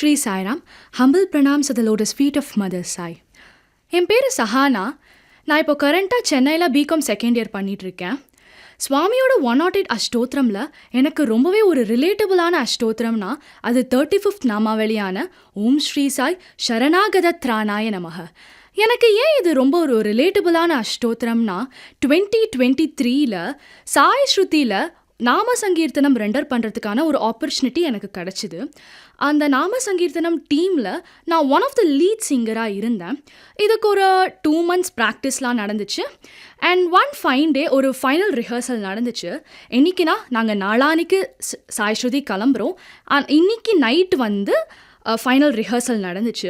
Shri Sairam humble pranam to the lotus feet of mother Sai என் பேர் சஹானா. நான் இப்போ கரண்ட்டாக சென்னையில் பிகாம் செகண்ட் இயர் பண்ணிகிட்ருக்கேன் சுவாமியோட ஒன் நாட் எயிட் அஷ்டோத்திரமில் எனக்கு ரொம்பவே ஒரு ரிலேட்டபுளான அஷ்டோத்திரம்னா அது தேர்ட்டி ஃபிஃப்த் நாமாவளியான ஓம் ஸ்ரீ சாய் சரணாகத திராணாய நமக. எனக்கு ஏன் இது ரொம்ப ஒரு ரிலேட்டபுளான அஷ்டோத்திரம்னா டுவெண்ட்டி டுவெண்ட்டி த்ரீயில் சாய் ஸ்ருதியில் நாம சங்கீர்த்தனம் ரெண்டர் பண்ணுறதுக்கான ஒரு ஆப்பர்ச்சுனிட்டி எனக்கு கிடச்சிது. அந்த நாம சங்கீர்த்தனம் டீமில் நான் ஒன் ஆஃப் த லீட் சிங்கராக இருந்தேன். இதுக்கு ஒரு டூ மந்த்ஸ் ப்ராக்டிஸ்லாம் நடந்துச்சு. அண்ட் ஒன் ஃபைன் டே ஒரு ஃபைனல் ரிஹர்சல் நடந்துச்சு. என்னைக்குனா நாங்கள் நாளானிக்கு சாய்ஸ்ருதி கிளம்புறோம். அண்ட் இன்னைக்கு நைட் வந்து ஃபைனல் ரிஹர்சல் நடந்துச்சு.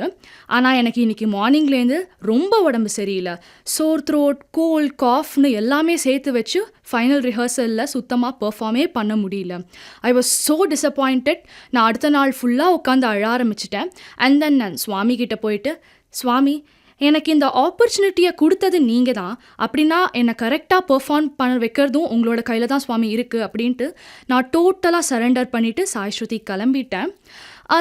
ஆனால் எனக்கு இன்றைக்கி மார்னிங்லேருந்து ரொம்ப உடம்பு சரியில்லை. சோர் த்ரோட் கோல் காஃப்னு எல்லாமே சேர்த்து வச்சு ஃபைனல் ரிஹர்சலில் சுத்தமாக பெர்ஃபார்மே பண்ண முடியல. ஐ வாஸ் ஸோ டிசப்பாயிண்டட் நான் அடுத்த நாள் ஃபுல்லாக உட்காந்து அழ ஆரம்பிச்சிட்டேன். அண்ட் தென் நான் சுவாமிகிட்ட போயிட்டு சுவாமி எனக்கு இந்த ஆப்பர்ச்சுனிட்டியை கொடுத்தது நீங்கள் தான். அப்படின்னா என்னை கரெக்டாக பெர்ஃபார்ம் பண்ண வைக்கிறதும் உங்களோட கையில் தான் சுவாமி இருக்குது அப்படின்ட்டு நான் டோட்டலாக சரண்டர் பண்ணிவிட்டு சாய் ஸ்ருதி கிளம்பிட்டேன். ஆ,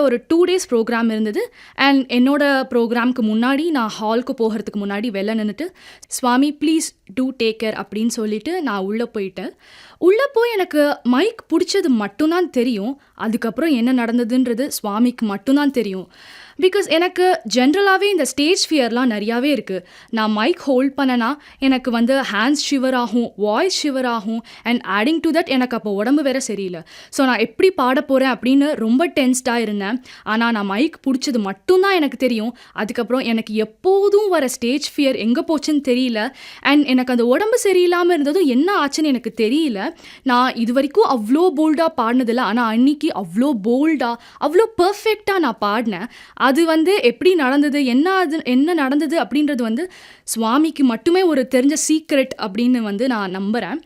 ஒரு டூ டேஸ் ப்ரோக்ராம் இருந்தது. அண்ட் என்னோட ப்ரோக்ராம்க்கு முன்னாடி நான் ஹாலுக்கு போகிறதுக்கு முன்னாடி வெளில நின்றுட்டு Swami please do take care அப்படின்னு சொல்லிட்டு நான் உள்ளே போயிட்டேன். உள்ளே போய் எனக்கு மைக் பிடிச்சது மட்டும்தான் தெரியும். அதுக்கப்புறம் என்ன நடந்ததுன்றது சுவாமிக்கு மட்டும்தான் தெரியும். பிகாஸ் எனக்கு ஜென்ரலாகவே இந்த ஸ்டேஜ் ஃபியர்லாம் நிறையாவே இருக்குது நான் மைக் ஹோல்ட் பண்ணனா எனக்கு வந்து ஹேண்ட்ஸ் ஷிவர் ஆகும் வாய்ஸ் ஷிவர் ஆகும் அண்ட் ஆடிங் டு தட் எனக்கு அப்போ உடம்பு வேற சரியில்லை. ஸோ நான் எப்படி பாட போகிறேன் அப்படின்னு ரொம்ப டென்ஸ்டாக இருந்தேன். ஆனால் நான் மைக் பிடிச்சது மட்டும்தான் எனக்கு தெரியும். அதுக்கப்புறம் எனக்கு எப்போதும் வர ஸ்டேஜ் ஃபியர் எங்கே போச்சுன்னு தெரியல. அண்ட் எனக்கு அந்த உடம்பு சரியில்லாமல் இருந்ததும் என்ன ஆச்சுன்னு எனக்கு தெரியல. நான் இது வரைக்கும் அவ்வளோ போல்டாக பாடினதில்ல. ஆனால் அன்னைக்கு அவ்வளோ போல்டாக அவ்வளோ பர்ஃபெக்டாக நான் பாடினேன். அது வந்து எப்படி நடந்தது என்ன அது என்ன நடந்தது அப்படின்றது வந்து சுவாமிக்கு மட்டுமே ஒரு தெரிஞ்ச சீக்ரெட் அப்படின்னு வந்து நான் நம்புகிறேன்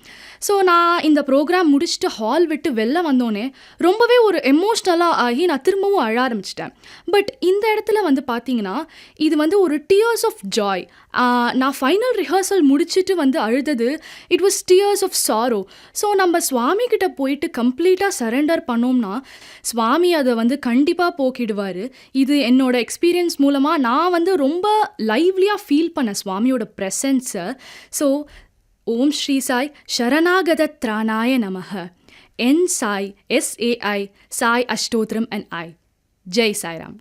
ஸோ நான் இந்த ப்ரோக்ராம் முடிச்சுட்டு ஹால் விட்டு வெளில வந்தோடனே ரொம்பவே ஒரு எமோஷ்னலாக ஆகி நான் திரும்பவும் அழ ஆரம்பிச்சிட்டேன். பட் இந்த இடத்துல வந்து பார்த்தீங்கன்னா இது வந்து ஒரு டியர்ஸ் ஆஃப் ஜாய் நான் ஃபைனல் ரிஹர்சல் முடிச்சுட்டு வந்து அழுதது it was tears of sorrow so நம்ம சுவாமி கிட்ட போயிட்டு கம்ப்ளீட்டாக சரண்டர் பண்ணோம்னா சுவாமி அதை வந்து கண்டிப்பாக போக்கிடுவார். இது என்னோட எக்ஸ்பீரியன்ஸ் மூலமாக நான் வந்து ரொம்ப லைவ்லியாக ஃபீல் பண்ண சுவாமியோட ப்ரெசன்ஸை ஸோ ஓம் ஸ்ரீ சாய் சரணாகத திராணாய நமக என் Sai S A I Sai அஷ்டோத்ரம் and I. Jai Sairam.